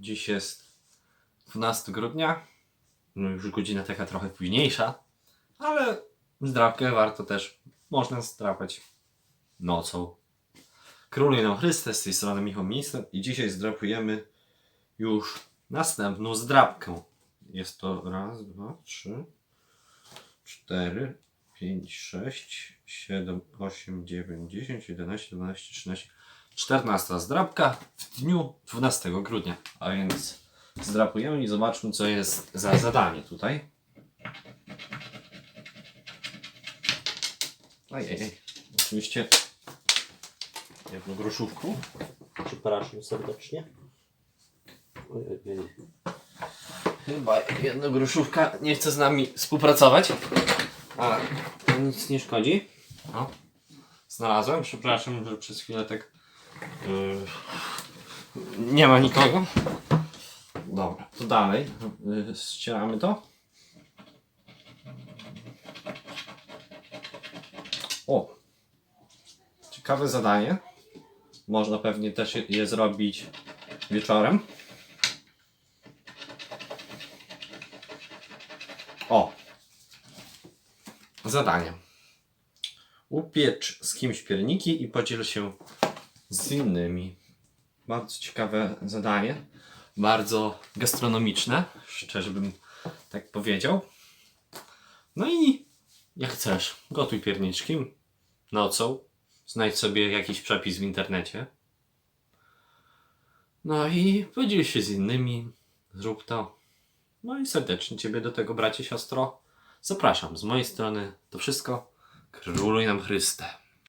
Dziś jest 12 grudnia. No już godzina taka trochę późniejsza, ale zdrabkę warto też, można zdrapać nocą. Króluj nam Chryste, z tej strony Michał Minister i dzisiaj zdrapujemy już następną zdrabkę. Jest to raz, dwa, trzy, cztery, pięć, sześć, siedem, osiem, dziewięć, dziesięć, jedenaście, dwanaście, trzynaście, czternasta zdrabka w dniu 12 grudnia. A więc zdrapujemy i zobaczmy co jest za zadanie tutaj. Ojej, oczywiście jedną groszówką. Przepraszam serdecznie. Ojej. Chyba jedna groszówka nie chce z nami współpracować. Ale to nic nie szkodzi. O, znalazłem. Przepraszam, że przez chwilę tak yy, nie ma nikogo. Dobra, to dalej. Yy, ścieramy to. O! Ciekawe zadanie. Można pewnie też je- je zrobić wieczorem. O! Zadanie. Upiecz z kimś pierniki i podziel się z innymi. Bardzo ciekawe zadanie. Bardzo gastronomiczne, szczerze bym tak powiedział. No i jak chcesz, gotuj pierniczki nocą. Znajdź sobie jakiś przepis w internecie. No i podziel się z innymi. Zrób to. No i serdecznie Ciebie do tego, bracie, siostro, zapraszam. Z mojej strony to wszystko. Króluj nam Chryste.